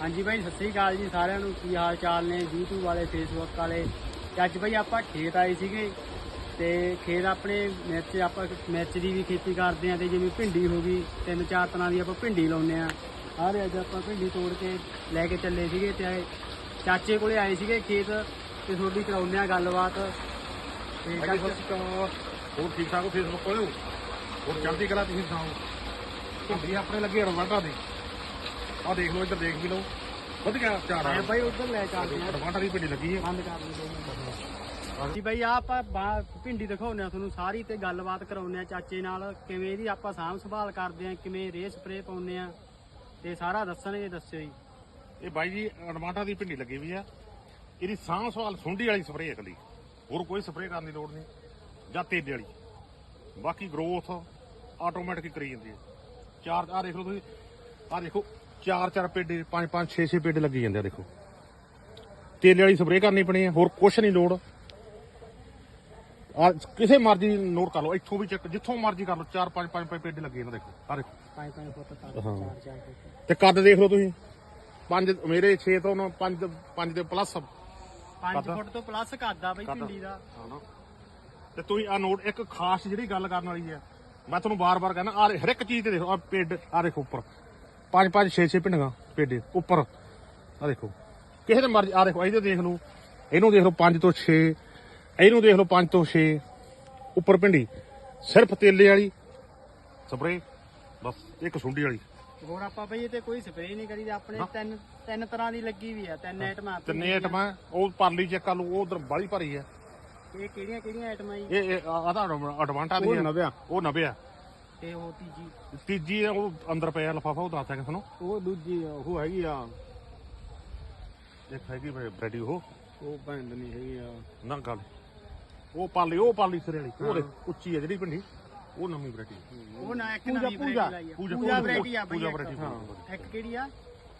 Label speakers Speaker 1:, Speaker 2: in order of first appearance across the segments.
Speaker 1: ਹਾਂਜੀ ਭਾਈ ਸਤਿ ਸ੍ਰੀ ਅਕਾਲ ਜੀ ਸਾਰਿਆਂ ਨੂੰ। ਕੀ ਹਾਲ ਚਾਲ ਨੇ? YouTube ਵਾਲੇ Facebook ਵਾਲੇ? ਅੱਜ ਭਾਈ ਆਪਾਂ ਖੇਤ ਆਏ ਸੀਗੇ ਤੇ ਖੇਤ ਆਪਣੇ ਮਿਰਚ ਆਪਾਂ ਮਿਰਚ ਦੀ ਵੀ ਖੇਤੀ ਕਰਦੇ ਆ ਤੇ ਜਿਵੇਂ ਭਿੰਡੀ ਹੋ ਗਈ ਤਿੰਨ ਚਾਰ ਤਰ੍ਹਾਂ ਦੀ ਆਪਾਂ ਭਿੰਡੀ ਲਾਉਂਦੇ ਆ। ਸਾਰੇ ਅੱਜ ਆਪਾਂ ਭਿੰਡੀ ਤੋੜ ਕੇ ਲੈ ਕੇ ਚੱਲੇ ਸੀਗੇ ਤੇ ਆਏ ਚਾਚੇ ਕੋਲੇ ਆਏ ਸੀਗੇ ਖੇਤ ਤੇ ਤੁਹਾਡੀ ਕਰਾਉਂਦੇ ਆ ਗੱਲਬਾਤ। ਤੇ
Speaker 2: ਹੋਰ ਠੀਕ ਠਾਕ ਹੋ ਫੇਸਬੁੱਕ ਕੋਲ ਹੋਰ ਚੜ੍ਹਦੀ ਕਲਾ ਤੁਸੀਂ ਸੁਣਾਓ? ਭਿੰਡੀ ਆਪਣੇ ਲੱਗੇ ਰਵਾਂਟਾ ਦੇ। ਆਹ ਦੇਖ ਲਓ ਇੱਧਰ ਦੇਖ ਵੀ ਲਓ। ਵਧੀਆ ਝਾੜ ਆ
Speaker 1: ਭਾਈ ਉਧਰ ਲੈ ਚੱਲਦੇ ਆ
Speaker 2: ਰਵਾਂਟਾ ਦੀ ਭਿੰਡੀ ਲੱਗੀ ਹੈ।
Speaker 1: ਬੰਦ ਕਰ ਦਿੰਦੇ ਜੀ ਭਾਈ ਆਪਾਂ ਭਿੰਡੀ ਦਿਖਾਉਂਦੇ ਆ ਤੁਹਾਨੂੰ ਸਾਰੀ ਤੇ ਗੱਲਬਾਤ ਕਰਾਉਂਦੇ ਆ ਚਾਚੇ ਨਾਲ ਕਿਵੇਂ ਇਹਦੀ ਆਪਾਂ ਸਾਂਭ ਸੰਭਾਲ ਕਰਦੇ ਆ ਕਿਵੇਂ ਰੇ ਸਪਰੇ ਪਾਉਂਦੇ ਆ ਤੇ ਸਾਰਾ ਦੱਸਣਗੇ ਦੱਸਿਓ ਜੀ।
Speaker 2: ਇਹ ਬਾਈ ਜੀ ਰਵਾਂਟਾ ਦੀ ਭਿੰਡੀ ਲੱਗੀ ਵੀ ਆ। ਇਹਦੀ ਸਾਂਭ ਸਵਾਲ ਸੁੰਡੀ ਵਾਲੀ ਸਪਰੇਅ ਇਕੱਲੀ ਹੋਰ ਕੋਈ ਸਪਰੇਅ ਕਰਨ ਦੀ ਲੋੜ ਨਹੀਂ ਜਾਂ ਤੇਲੇ ਵਾਲੀ। ਬਾਕੀ ਗਰੋਥ ਆਟੋਮੈਟਿਕ ਕਰੀ ਜਾਂਦੀ ਹੈ। ਚਾਰ ਆ ਦੇਖ ਲਓ ਤੁਸੀਂ ਆ ਦੇਖੋ ਚਾਰ ਚਾਰ ਪੇਡੇ ਪੰਜ ਪੰਜ ਛੇ ਛੇ ਪੇਡੇ ਲੱਗੀ ਜਾਂਦੇ ਆ ਦੇਖੋ। ਤੇਲੇ ਵਾਲੀ ਸਪਰੇਅ ਕਰਨੀ ਪੈਣੀ ਹੈ ਹੋਰ ਕੁਛ ਨਹੀਂ ਲੋੜ। ਆ ਕਿਸੇ ਮਰਜ਼ੀ ਨੋਟ ਕਰ ਲਓ ਇੱਥੋਂ ਵੀ ਚੱਕ ਜਿੱਥੋਂ ਮਰਜ਼ੀ ਕਰ ਲਓ ਚਾਰ ਪੰਜ ਪੰਜ ਪੰਜ ਪੇਡੇ ਲੱਗੇ ਇਹਨਾਂ ਦੇਖੋ ਆ ਦੇਖੋ।
Speaker 1: 5-5 ਫੁੱਟ ਤੱਕ
Speaker 2: ਹਾਂ।
Speaker 1: 4-4 ਫੁੱਟ
Speaker 2: ਤੇ ਕੱਦ ਦੇਖ ਲਓ ਤੁਸੀਂ ਪੰਜ ਮੇਰੇ 6 ਤੋਂ 5 5 ਦੇ ਪਲੱਸ
Speaker 1: 5
Speaker 2: ਕੱਦ?
Speaker 1: ਫੁੱਟ ਤੋਂ ਪਲੱਸ ਕਰਦਾ ਬਈ? ਭਿੰਡੀ ਦਾ।
Speaker 2: ਹਨਾ ਤੇ ਤੁਸੀਂ ਆ ਨੋਟ ਇੱਕ ਖਾਸ ਜਿਹੜੀ ਗੱਲ ਕਰਨ ਵਾਲੀ ਹੈ ਮੈਂ ਤੁਹਾਨੂੰ ਬਾਰ-ਬਾਰ ਕਹਿੰਦਾ ਆ ਹਰ ਇੱਕ ਚੀਜ਼ ਤੇ ਦੇਖੋ ਆ ਪੇਡ ਆ ਦੇਖੋ ਉੱਪਰ। ਪੰਜ ਪੰਜ ਛੇ ਛੇ ਪਿੰਡੀਆਂ ਪੇਡੇ ਉੱਪਰ। ਆ ਦੇਖੋ। ਕਿਸੇ ਦੇ ਮਰਜ਼ੀ ਆ ਦੇਖੋ ਇਹਦੇ ਦੇਖ ਲਓ। ਇਹਨੂੰ ਦੇਖ ਲਓ 5 ਤੋਂ 6 ਇਹਨੂੰ ਦੇਖ ਲਓ 5 ਤੋਂ 6 ਉੱਪਰ ਪਿੰਡੀ। ਸਿਰਫ ਤੇਲੇ ਵਾਲੀ। ਸਪਰੇ ਬਸ ਇੱਕ ਸੁੰਡੀ ਵਾਲੀ।
Speaker 1: ਹੋਰ ਆਪਾਂ ਬਈ ਇਹ ਤੇ ਕੋਈ ਸਪਰੇ ਨਹੀਂ ਕਰੀਦਾ ਆਪਣੇ। ਤਿੰਨ ਤਿੰਨ ਤਰ੍ਹਾਂ ਦੀ ਲੱਗੀ ਵੀ ਆ ਤਿੰਨ ਆਈਟਮਾਂ
Speaker 2: ਤਿੰਨੇ ਆਈਟਮਾਂ ਉਹ ਪਰਲੀ ਚੈੱਕ ਕਰ ਲਓ ਉਹ ਉਧਰ ਬਾਲੀ ਭਰੀ ਹੈ
Speaker 1: ਇਹ ਕਿਹੜੀਆਂ ਕਿਹੜੀਆਂ ਆਈਟਮਾਂ ਜੀ?
Speaker 2: ਇਹ ਇਹ ਆਦਾ ਐਡਵਾਂਟਾ ਦੀ
Speaker 1: ਉਹ ਨਵਿਆ।
Speaker 2: ਉਹ ਨਵਿਆ।
Speaker 1: ਤੇ ਉਹ ਤੀਜੀ।
Speaker 2: ਤੀਜੀ ਉਹ ਅੰਦਰ ਪਿਆ ਲਫਾਫਾ ਉਹ ਦੱਸ ਕਿਸ ਨੂੰ
Speaker 1: ਉਹ ਦੂਜੀ ਉਹ ਹੈਗੀ ਆ।
Speaker 2: ਇੱਕ ਹੈਗੀ ਬ੍ਰੈਡੀ ਉਹ।
Speaker 1: ਉਹ ਬੰਦ ਨਹੀਂ ਹੈਗੀ ਆ।
Speaker 2: ਨਾ ਗੱਲ ਉਹ ਪਾਲੀ ਉਹ ਪਾਲੀ ਸਿਰੇ ਵਾਲੀ। ਉਹ ਉੱਚੀ ਹੈ ਜਿਹੜੀ ਪਿੰਡੀ। ਉਹ ਨਵੀਂ ਬ੍ਰੈਡੀ।
Speaker 1: ਉਹ ਨਾ ਇੱਕ
Speaker 2: ਪੂਜਾ-
Speaker 1: ਨਵੀਂ
Speaker 2: ਪੂਜਾ-
Speaker 1: ਲਾਈ ਆ।
Speaker 2: ਪੂਜਾ-
Speaker 1: ਪੂਜਾ
Speaker 2: ਪੂਜਾ-
Speaker 1: ਵੈਰਾਈਟੀ ਆ ਬਈ
Speaker 2: ਪੂਜਾ
Speaker 1: ਇੱਕ। ਹਾਂ। ਇੱਕ ਕਿਹੜੀ ਆ?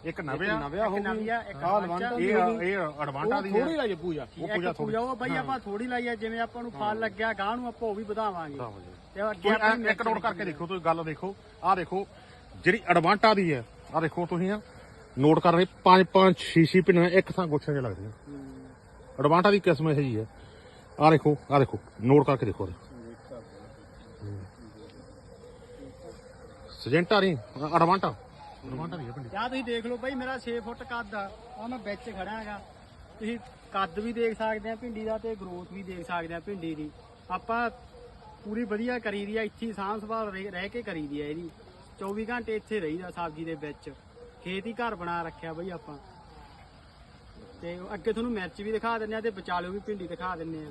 Speaker 2: ਇੱਕ ਨਵਿਆ
Speaker 1: ਨਵਿਆ ਹੋ ਨਵੀਂ ਆ ਅਡਵਾਂਟਾ
Speaker 2: ਇਹ ਇਹ ਐਡਵਾਂਟਾ ਦੀ ਹੈ।
Speaker 1: ਲਾਈ ਪੂਜਾ।
Speaker 2: ਉਹ ਪੂਜਾ
Speaker 1: ਪੂਜਾ ਉਹ ਬਈ ਆਪਾਂ ਥੋੜੀ ਲਾਈ ਆ ਜਿਵੇਂ ਆਪਾਂ ਨੂੰ ਫਲ ਲੱਗਿਆ ਗਾਂ ਨੂੰ ਆਪਾਂ ਉਹ ਵੀ ਵਧਾਵਾਂਗੇ। ਤੇ ਅੱਗੇ
Speaker 2: ਐ- ਇੱਕ ਨੋਟ ਕਰਕੇ ਦੇਖੋ ਤੁਸੀਂ ਗੱਲ ਦੇਖੋ। ਆਹ ਦੇਖੋ ਜਿਹੜੀ ਐਡਵਾਂਟਾ ਦੀ ਹੈ ਆਹ ਦੇਖੋ ਤੁਸੀਂ ਆ। ਨੋਟ ਕਰ ਰਹੇ ਪੰਜ ਪੰਜ ਛੇ ਛੇ ਪਿੰਨਾਂ ਇੱਕ ਥਾਂ ਗੁੱਛਾਂ 'ਚ ਲੱਗਦੀਆਂ।
Speaker 1: ਹੂੰ।
Speaker 2: ਐਡਵਾਂਟਾ ਦੀ ਕਿਸਮ ਇਹ ਜੀ ਹੈ। ਆਹ ਦੇਖੋ ਆਹ ਦੇਖੋ ਨੋਟ ਕਰਕੇ ਦੇਖੋ। ਸਜੈਂਟਾ ਨਹੀਂ ਐਡਵਾਂਟਾ ਐਡਵਾਂਟਾ ਦੀ ਹੈ ਪਿੰਡੀ
Speaker 1: ਯਾ ਤੁਸੀਂ ਦੇਖ ਲਓ ਬਈ, ਮੇਰਾ 6 ਫੁੱਟ ਕੱਦ ਆ ਆ ਮੈਂ ਵਿੱਚ ਖੜਾ ਹੈਗਾ। ਤੁਸੀਂ ਕੱਦ ਵੀ ਦੇਖ ਸਕਦੇ ਆ ਭਿੰਡੀ ਦਾ ਤੇ ਗਰੋਥ ਵੀ ਦੇਖ ਸਕਦੇ ਆ ਭਿੰਡੀ ਦੀ। ਆਪਾਂ ਪੂਰੀ ਵਧੀਆ ਕਰੀ ਦੀ ਆ, ਇੱਥੇ ਹੀ ਸਾਂਭ ਸੰਭਾਲ ਰਹਿ ਰਹਿ ਕੇ ਕਰੀ ਦੀ ਆ ਇਹਦੀ। 24 ਘੰਟੇ ਇੱਥੇ ਰਹੀਦਾ ਸਬਜ਼ੀ ਦੇ ਵਿੱਚ। ਖੇਤ ਹੀ ਘਰ ਬਣਾ ਰੱਖਿਆ ਬਈ ਆਪਾਂ। ਤੇ ਅੱਗੇ ਤੁਹਾਨੂੰ ਮਿਰਚ ਵੀ ਦਿਖਾ ਦਿੰਨੇ ਆ ਤੇ ਵਿਚਾਲਿਓ ਵੀ ਭਿੰਡੀ ਦਿਖਾ ਦਿੰਨੇ ਆ।